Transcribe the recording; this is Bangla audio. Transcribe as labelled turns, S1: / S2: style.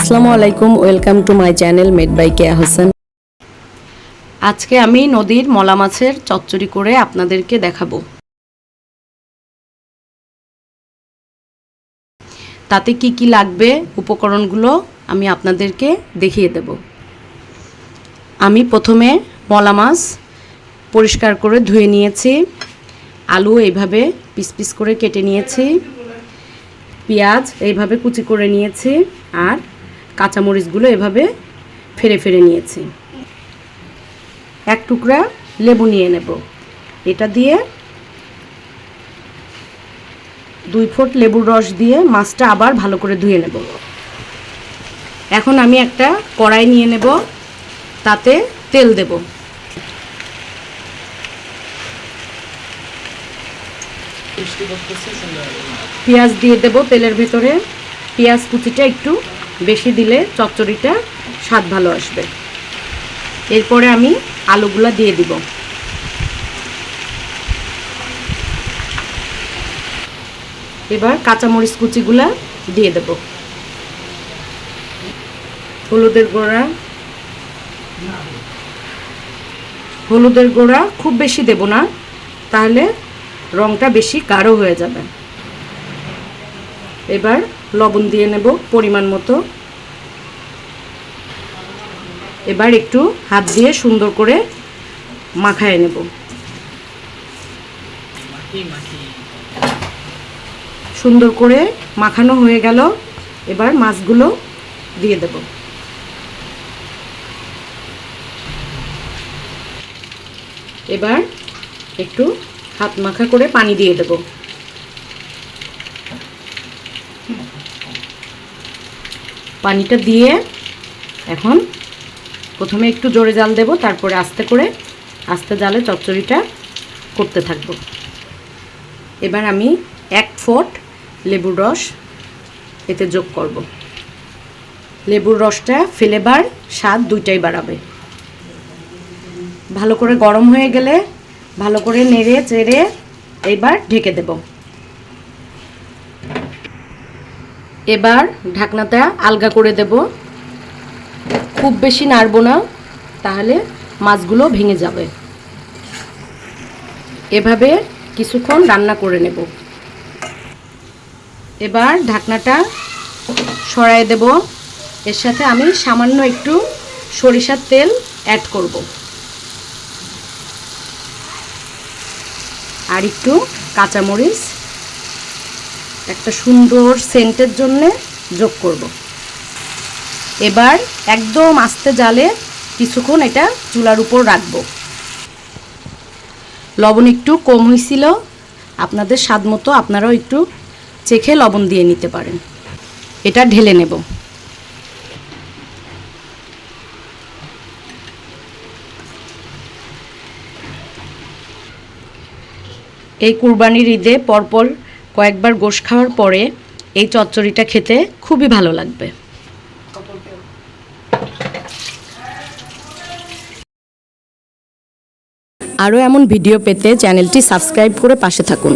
S1: আসসালামু আলাইকুম, welcome to my channel made by Keya Hossain. আজকে আমি নদীর মলা মাছের চচ্চড়ি করে আপনাদেরকে দেখাবো। তাতে কি কি লাগবে, উপকরণগুলো আমি আপনাদেরকে দেখিয়ে দেব। আমি প্রথমে মলা মাছ পরিষ্কার করে ধুয়ে নিয়েছি, আলু এইভাবে পিস পিস করে কেটে নিয়েছি, পেঁয়াজ এইভাবে কুচি করে নিয়েছি, আর কাঁচামরিচগুলো এভাবে ফেরে ফেরে নিয়েছি। এক টুকরা লেবু নিয়ে নেব। এটা দিয়ে দুই ফোঁট লেবুর রস দিয়ে মাছটা আবার ভালো করে ধুয়ে নেব। এখন আমি একটা কড়াই নিয়ে নেব, তাতে তেল দেব। পেঁয়াজ দিয়ে দেব তেলের ভেতরে। পেঁয়াজ কুচিটা একটু বেশি দিলে চচ্চড়িটা স্বাদ ভালো আসবে। এরপরে আমি আলুগুলা দিয়ে দিব। এবার কাঁচামরিচ কুচিগুলা দিয়ে দেব। হলুদের গোড়া। হলুদের গোড়া খুব বেশি দেব না, তাহলে রংটা বেশি গাঢ় হয়ে যাবে। এবার লবণ দিয়ে নেব পরিমাণ মতো। এবার একটু হাত দিয়ে সুন্দর করে মাখায় নেব। সুন্দর করে মাখানো হয়ে গেল। এবার মাছগুলো দিয়ে দেব। এবার একটু হাত মাখা করে পানি দিয়ে দেব। পানিটা দিয়ে এখন প্রথমে একটু জোরে জাল দেব, তারপরে আস্তে করে আস্তে জালে চচ্চড়িটা করতে থাকব। এবার আমি এক ফোঁট লেবুর রস এতে যোগ করব। লেবুর রসটা ফ্লেভার, স্বাদ দুইটাই বাড়াবে। ভালো করে গরম হয়ে গেলে ভালো করে নেড়ে চেড়ে এবার ঢেকে দেব। এবার ঢাকনাটা আলগা করে দেব। খুব বেশি নাড়ব না, তাহলে মাছগুলো ভেঙে যাবে। এভাবে কিছুক্ষণ রান্না করে নেব। এবার ঢাকনাটা সরাই দেব। এর সাথে আমি সামান্য একটু সরিষার তেল অ্যাড করব। আর একটু কাঁচামরিচ একটা সুন্দর সেন্টের জন্যে যোগ করব। এবার একদম আস্তে জালে কিছুক্ষণ এটা চুলার উপর রাখব। লবণ একটু কম হয়েছিল আপনাদের স্বাদ মতো আপনারাও একটু চেখে লবণ দিয়ে নিতে পারেন। এটা ঢেলে নেব। এই কুরবানির ঈদে পরপর কয়েকবার গোশ খাওয়ার পরে এই চচ্চড়িটা খেতে খুবই ভালো লাগবে। আরও এমন ভিডিও পেতে চ্যানেলটি সাবস্ক্রাইব করে পাশে থাকুন।